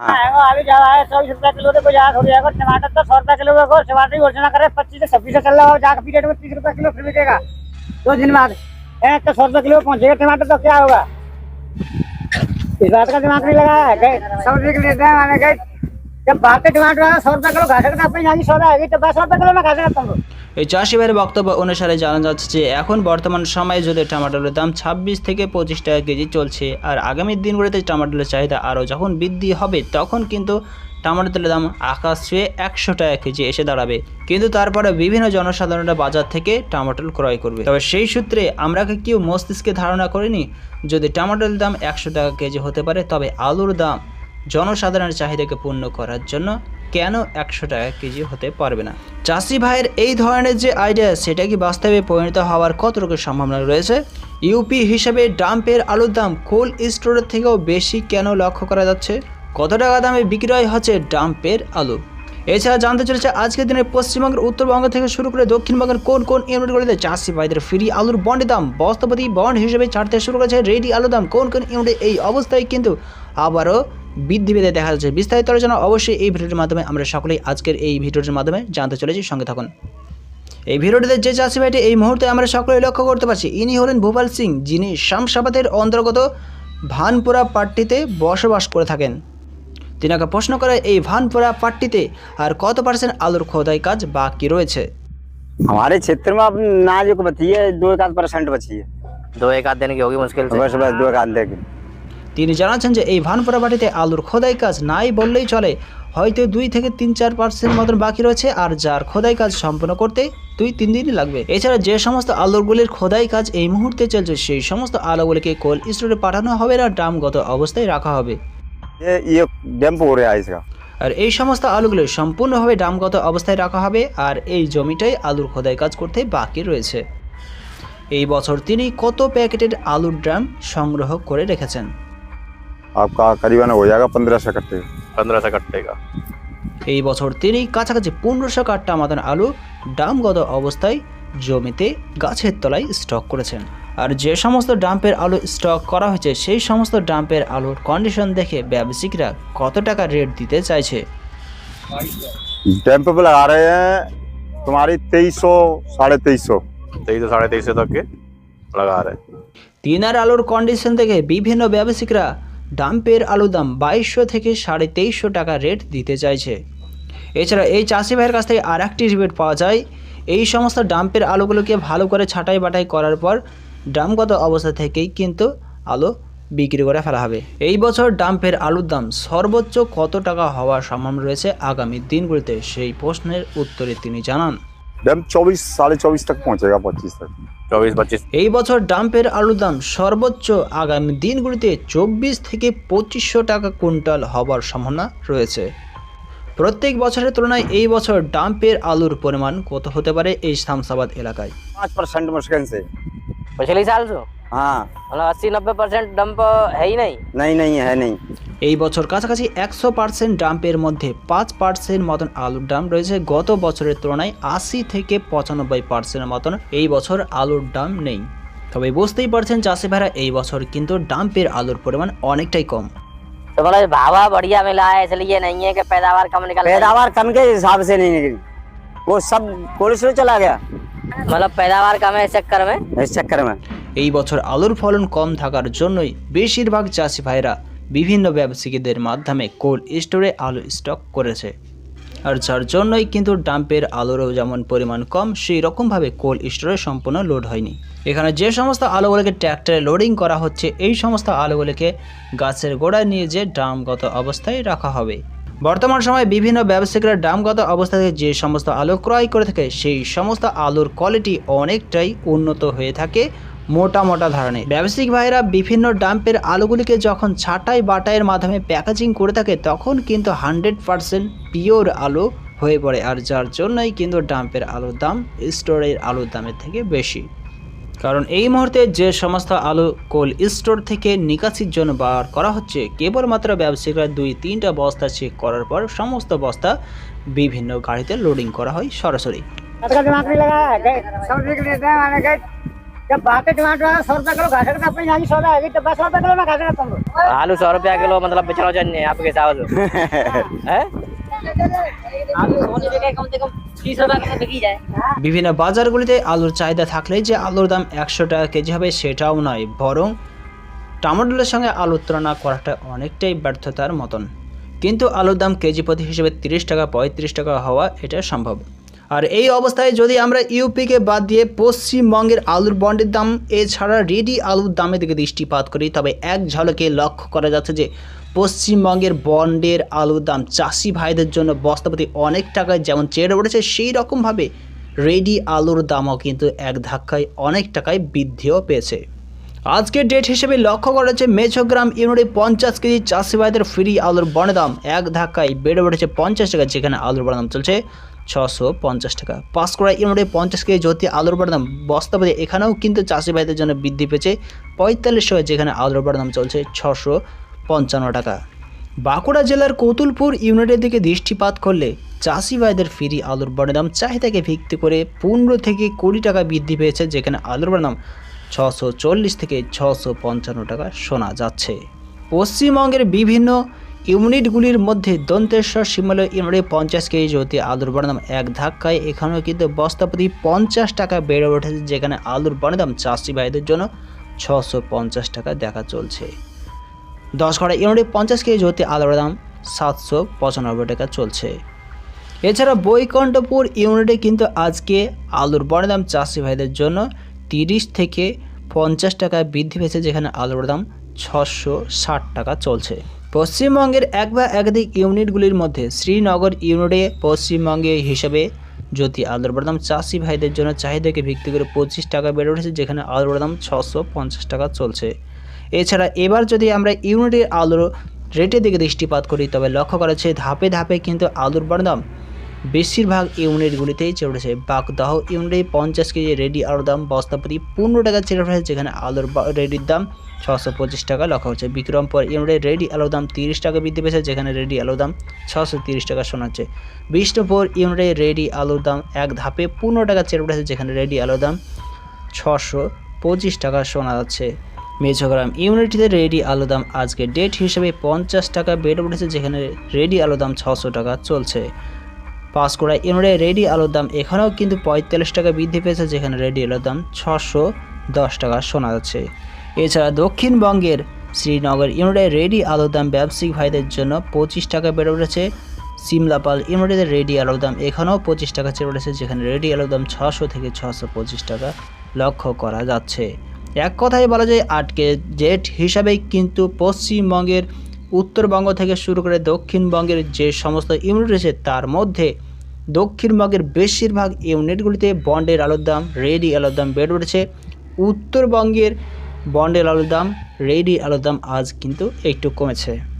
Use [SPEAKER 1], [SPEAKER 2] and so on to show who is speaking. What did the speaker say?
[SPEAKER 1] हाँ।
[SPEAKER 2] हाँ, है चौबीस रुपया किलो है टमाटर तो सौ किलो की करे पच्चीस छब्बीस चल रहा हो तीस किलो दो दिन बाद तो सौ किलो पहुँचेगा टमाटर तो क्या होगा? इस बात का दिमाग नहीं लगाया है गए सौ रुपये किलो देते गए। जब बाहर के टमाटर आया सौ रुपया किलो घाटे का अपनी यहाँ की सौदा आएगी तो दस रुपये किलो में घाटे का तुम लोग
[SPEAKER 3] এই চাষি ভাইয়ের বক্তব্য অনুসারে জানা যাচ্ছে যে এখন বর্তমান সময়ে যদি টমেটোর দাম ছাব্বিশ থেকে পঁচিশ টাকা কেজি চলছে আর আগামী দিনগুলোতে টমেটোর চাহিদা আরও যখন বৃদ্ধি হবে তখন কিন্তু টমেটো তেলের দাম আকাশ ছুঁয়ে একশো টাকা কেজি এসে দাঁড়াবে কিন্তু তারপরে বিভিন্ন জনসাধারণরা বাজার থেকে টমেটো ক্রয় করবে তবে সেই সূত্রে আমরা কি কেউ মস্তিষ্কে ধারণা করিনি যদি টমেটোর দাম একশো টাকা কেজি হতে পারে তবে আলুর দাম জনসাধারণের চাহিদাকে পূর্ণ করার জন্য কেন একশো টাকা কেজি হতে পারবে না? চাষি ভাইয়ের এই ধরনের যে আইডিয়া সেটা কি বাস্তবে পরিণত হওয়ার কতটুকু সম্ভাবনা রয়েছে? ইউপি হিসেবে ডাম্পের আলুর দাম কোল্ড স্টোরের থেকেও বেশি কেন লক্ষ্য করা যাচ্ছে? কত টাকা দামে বিক্রয় হচ্ছে ডাম্পের আলু? এছাড়া জানতে চলেছে, আজকের দিনে পশ্চিমবঙ্গের উত্তরবঙ্গ থেকে শুরু করে দক্ষিণবঙ্গের কোন কোন ইউনিটগুলিতে চাষি ভাইদের ফ্রি আলুর বন্ডের দাম বস্তাপতি বন্ড হিসেবে ছাড়তে শুরু করেছে রেডি আলুর দাম, কোন কোন ইউনিটে এই অবস্থায় কিন্তু আবারও বৃদ্ধি পেতে দেখা যাচ্ছে বিস্তারিত আলোচনা অবশ্যই এই ভিডিওটির মাধ্যমে আমরা সকলেই আজকের এই ভিডিওটির মাধ্যমে জানতে চলেছি সঙ্গে থাকুন এই ভিডিওটিতে যে চাষি ভাইটি এই মুহূর্তে আমরা সকলেই লক্ষ্য করতে পারছি ইনি হলেন ভূপাল সিং যিনি শামসাবাদের অন্তর্গত ভানপুরা পাট্টিতে বসবাস করে থাকেন তিনাকে প্রশ্ন করে এই ভানপুরা পাট্টিতে আর কত পার্সেন্ট আলুর খোদাই কাজ বাকি রয়েছে
[SPEAKER 1] हमारे क्षेत्र में अब नाजुक बची है दो एक आध परसेंट बची है
[SPEAKER 4] दो एक आध दिन की होगी मुश्किल से
[SPEAKER 1] बस बस दो एक आध देगी
[SPEAKER 3] তিনি জানাচ্ছেন যে এই ভানপুরা বাটিতে আলুর খোদাই কাজ নাই বললেই চলে। হয়তো দুই থেকে তিন চার পার্সেন্ট মতন বাকি রয়েছে আর যার খোদাই কাজ সম্পন্ন করতে দুই তিন দিনই লাগবে। এছাড়া যে সমস্ত আলুরগুলির খোদাই কাজ এই মুহূর্তে চলছে সেই সমস্ত আলোগুলিকে কোল্ড স্টোরে পাঠানো হবে না ড্রামগত অবস্থায় রাখা হবে। আর এই সমস্ত আলুগুলো সম্পূর্ণভাবে ড্রামগত অবস্থায় রাখা হবে আর এই জমিটাই আলুর খোদাই কাজ করতে বাকি রয়েছে। এই বছর তিনি কত প্যাকেটের আলুর ড্রাম সংগ্রহ করে রেখেছেন?
[SPEAKER 1] आपका करीबन हो जाएगा पंद्रह सौ कट्टे
[SPEAKER 4] पंद्रह सौ कट्टे का
[SPEAKER 3] এই বছর তিনি কাছাকাছি পনেরোশো কাঠটা মাদান আলু ডামগত অবস্থায় জমিতে গাছের তলায় স্টক করেছেন আর যে সমস্ত ডাম্পের আলু স্টক করা হয়েছে সেই সমস্ত ডাম্পের আলুর কন্ডিশন দেখে ব্যবসায়িকরা কত টাকা রেট দিতে চাইছে
[SPEAKER 1] डैम्प पे लगा रहे हैं तुम्हारी तेईस सौ साढ़े तेईस सौ
[SPEAKER 4] तेईस सौ साढ़े तेईस सौ तक के लगा रहे हैं
[SPEAKER 3] তিনার আলুর কন্ডিশন দেখে বিভিন্ন ব্যবসায়িকরা ডাম্পের আলুর দাম বাইশশো থেকে সাড়ে তেইশশো টাকা রেট দিতে চাইছে। এছাড়া এই চাষি ভাইয়ের কাছ থেকে আর একটি রিবেট পাওয়া যায়। এই সমস্ত ডাম্পের আলুগুলোকে ভালো করে ছাঁটাই বাটাই করার পর ড্রামগত অবস্থা থেকেই কিন্তু আলু বিক্রি করে ফেলা হবে। এই বছর ডাম্পের আলুর দাম সর্বোচ্চ কত টাকা হওয়ার সম্ভাবনা রয়েছে আগামী দিনগুলিতে? সেই প্রশ্নের উত্তরে তিনি জানান।
[SPEAKER 1] डैम्प चौबीस साढ़े चौबीस तक पहुंचेगा पच्चीस तक
[SPEAKER 4] चौबीस पच्चीस
[SPEAKER 3] এই বছর ডাম্পের আলুর দাম সর্বোচ্চ আগামী দিনগুলিতে চব্বিশ থেকে পঁচিশশো টাকা কুইন্টাল হবার সম্ভাবনা রয়েছে প্রত্যেক বছরের তুলনায় এই বছর ডাম্পের আলুর পরিমাণ কত হতে পারে এই শামসাবাদ এলাকায়
[SPEAKER 1] पाँच परसेंट मुश्किल से
[SPEAKER 4] पिछले साल से
[SPEAKER 1] हाँ
[SPEAKER 4] मतलब अस्सी नब्बे परसेंट डंप है ही नहीं
[SPEAKER 1] नहीं नहीं है नहीं
[SPEAKER 3] এই বছর কাছাকাছি একশো পার্সেন্ট ডাম্পের মধ্যে পাঁচ পার্সেন্ট মতন আলুর দাম রয়েছে গত বছরের তুলনায় আশি থেকে পঁচানব্বই পার্সেন্টের মতন এই বছর আলুর দাম নেই তবে বুঝতেই পারছেন চাষি ভাইরা এই বছর কিন্তু ডাম্পের আলুর পরিমাণ অনেকটাই কম
[SPEAKER 4] तो मतलब भावा बढ़िया मिला है इसलिए नहीं है कि पैदावार कम निकल रही है।
[SPEAKER 1] पैदावार कम के हिसाब से नहीं निकली वो सब कोल्ड स्टोर चला गया
[SPEAKER 4] मतलब पैदावार कम है इस चक्कर में
[SPEAKER 1] इस चक्कर में
[SPEAKER 3] এই বছর আলুর ফলন কম থাকার জন্যই বেশিরভাগ চাষি ভাইরা বিভিন্ন ব্যবসায়ীদের মাধ্যমে কোল্ড স্টোরে আলু স্টক করেছে। আর যার জন্যই কিন্তু ডাম্পের আলুরও যেমন পরিমাণ কম, সেই রকমভাবে কোল্ড স্টোরে সম্পূর্ণ লোড হয়নি। এখানে যে সমস্ত আলুগুলোকে ট্র্যাক্টরে লোডিং করা হচ্ছে, এই সমস্ত আলুগুলোকে গাছের গোড়ায় নিয়ে যে ড্রামগত অবস্থায় রাখা হবে। বর্তমান সময়ে বিভিন্ন ব্যবসায়িকরা দামগত অবস্থা থেকে যে সমস্ত আলু ক্রয় করে থাকে, সেই সমস্ত আলুর কোয়ালিটি অনেকটাই উন্নত হয়ে থাকে। মোটা মোটা ধরনের ব্যবসায়িক ভাইরা বিভিন্ন ডাম্পের আলুগুলিকে যখন ছাঁটাই বাটাইয়ের মাধ্যমে প্যাকেজিং করে থাকে, তখন কিন্তু হান্ড্রেড পারসেন্ট পিওর আলু হয়ে পড়ে, আর যার জন্যই কিন্তু ডাম্পের আলুর দাম স্টোরের আলুর দামের থেকে বেশি। কারণ এই মুহূর্তে যে সমস্ত আলু কোল্ড স্টোর থেকে নিকাশির জন্য বার করা হচ্ছে, কেবলমাত্র ব্যবসায়িকরা দুই তিনটা বস্তা চেক করার পর সমস্ত বস্তা বিভিন্ন গাড়িতে লোডিং করা হয় সরাসরি।
[SPEAKER 2] बात का दिमाग नहीं लगाया है गए सौ रुपये किलो देते हैं मैंने गए जब बाकी टमाटर सौ रुपए किलो घाटे का अपनी यहाँ सौ रुपए आएगी डब्बा सौ रुपए किलो ना घाटे का तुम
[SPEAKER 4] आलू सौ रुपया किलो मतलब बेचना चाहिए आपके हिसाब से हैं? आलू सोने जगह कम से कम तीस रुपया किलो बिकी जाए
[SPEAKER 3] বিভিন্ন বাজারগুলিতে আলুর চাহিদা থাকলে যে আলুর দাম একশো টাকা কেজি হবে সেটাও নয় বরং টমেটোর সঙ্গে আলুর তুলনা করাটা অনেকটাই ব্যর্থতার মতন কিন্তু আলুর দাম কেজি প্রতি হিসেবে তিরিশ টাকা পঁয়ত্রিশ টাকা হওয়া এটা সম্ভব আর এই অবস্থায় যদি আমরা ইউপিকে বাদ দিয়ে পশ্চিমবঙ্গের আলুর বন্ডের দাম, এছাড়া রেডি আলুর দামের দিকে দৃষ্টিপাত করি, তবে এক ঝলকে লক্ষ্য করা যাচ্ছে যে পশ্চিমবঙ্গের বন্ডের আলুর দাম চাষি ভাইদের জন্য বস্তাপতি অনেক টাকায় যেমন চেড়ে উঠেছে, সেই রকমভাবে রেডি আলুর দামও কিন্তু এক ধাক্কায় অনেক টাকায় বৃদ্ধিও পেয়েছে। আজকের ডেট হিসেবে লক্ষ্য করা যাচ্ছে মেছোগ্রাম ইউনিটে পঞ্চাশ কেজি চাষি ভাইদের ফ্রি আলুর বনের দাম এক ধাক্কায় বেড়ে উঠেছে পঞ্চাশ টাকা যেখানে আলুর বনের দাম চলছে ছশো পঞ্চাশ টাকা। পাঁশকুড়া ইউনিটে পঞ্চাশ কেজি জ্যোতি আলুর বনের দাম বস্তাপতি এখানেও কিন্তু চাষি ভাইদের জন্য বৃদ্ধি পেয়েছে পঁয়তাল্লিশ টাকা, যেখানে আলুর বনের দাম চলছে ছশো পঞ্চান্ন টাকা। বাঁকুড়া জেলার কতুলপুর ইউনিটের দিকে দৃষ্টিপাত করলে চাষি ভাইদের ফ্রি আলুর বনের দাম চাহিদাকে ভিত্তি করে পনেরো থেকে কুড়ি টাকা বৃদ্ধি পেয়েছে, যেখানে আলুর বনের দাম ছশো চল্লিশ থেকে ছশো পঞ্চান্ন টাকা শোনা যাচ্ছে। পশ্চিমবঙ্গের বিভিন্ন ইউনিটগুলির মধ্যে দন্তেশ্বর শিমলা ইউনিটে পঞ্চাশ কেজি জ্যোতি আলুর বনের দাম এক ধাক্কায় এখানেও কিন্তু বস্তাপতি পঞ্চাশ টাকা বেড়ে উঠেছে, যেখানে আলুর বনের দাম চাষি ভাইদের জন্য ছশো পঞ্চাশ টাকা দেখা চলছে। দশ ঘড়া ইউনিটে পঞ্চাশ কেজি জ্যোতি আলুর দাম সাতশো পঁচানব্বই টাকা চলছে। এছাড়া বৈকণ্ঠপুর ইউনিটে কিন্তু আজকে আলুর বনের দাম চাষি ভাইদের জন্য তিরিশ থেকে পঞ্চাশ টাকা বৃদ্ধি পেয়েছে, যেখানে আলুর দাম ছশো ষাট টাকা চলছে। পশ্চিমবঙ্গের এক বা একাধিক ইউনিটগুলির মধ্যে শ্রীনগর ইউনিটে পশ্চিমবঙ্গে হিসাবে যদি আলুর বাদাম চাষি ভাইদের জন্য চাহিদাকে ভিত্তি করে পঁচিশ টাকা বেড়ে উঠেছে, যেখানে আলুর বাদাম ছশো পঞ্চাশ টাকা চলছে। এছাড়া এবার যদি আমরা ইউনিটের আলুর রেটের দিকে দৃষ্টিপাত করি, তবে লক্ষ্য করা যাচ্ছে ধাপে ধাপে কিন্তু আলুর বাদাম বেশিরভাগ ইউনিটগুলিতেই চড়েছে বাগদাহ। ইউনিটে পঞ্চাশ কেজি রেডি আলুর দাম বস্তাপতি পনেরো টাকা ছেড়ে উঠেছে যেখানে আলুর রেডির দাম ছশো পঁচিশ টাকা লক্ষ্য হচ্ছে বিক্রমপুর ইউনিটে রেডি আলুর দাম তিরিশ টাকা বৃদ্ধি পেয়েছে, যেখানে রেডি আলুর দাম ছশো তিরিশ টাকা শোনাচ্ছে। বিষ্ণুপুর ইউনিটে রেডি আলুর দাম এক ধাপে পনেরো টাকা ছেড়ে উঠেছে যেখানে রেডি আলুর দাম ছশো পঁচিশ টাকা শোনা যাচ্ছে। মেঝোগ্রাম ইউনিটিতে রেডি আলুর দাম আজকে ডেট হিসেবে পঞ্চাশ টাকা বেড়ে উঠেছে, যেখানে রেডি আলুর দাম ছশো টাকা চলছে। পাঁশকুড়া ইউনিটে রেডি আলুর দাম এখানেও কিন্তু পঁয়তাল্লিশ টাকা বৃদ্ধি পেয়েছে, যেখানে রেডি আলুর দাম ছশো দশ টাকা শোনা যাচ্ছে। এছাড়া দক্ষিণবঙ্গের শ্রীনগর ইউনিটে রেডি আলুর দাম ব্যবসায়িক ভাইদের জন্য পঁচিশ টাকা বেড়ে উঠেছে। সিমলাপাল ইউনিটের রেডি আলুর দাম এখানেও পঁচিশ টাকা চেয়ে উঠেছে, যেখানে রেডি আলুর দাম ছশো থেকে ছশো পঁচিশ টাকা লক্ষ্য করা যাচ্ছে। এক কথায় বলা যায়, আটকে জেট হিসাবেই কিন্তু পশ্চিমবঙ্গের উত্তরবঙ্গ থেকে শুরু করে দক্ষিণবঙ্গের যে সমস্ত ইউনিট রয়েছে, তার মধ্যে দক্ষিণবঙ্গের বেশিরভাগ ইউনিটগুলিতে বন্ডের আলোর দাম, রেডি আলোর দাম বেড়ে উঠেছে। উত্তরবঙ্গের বন্ডের আলোর দাম, রেডি আলোর দাম আজ কিন্তু একটু কমেছে।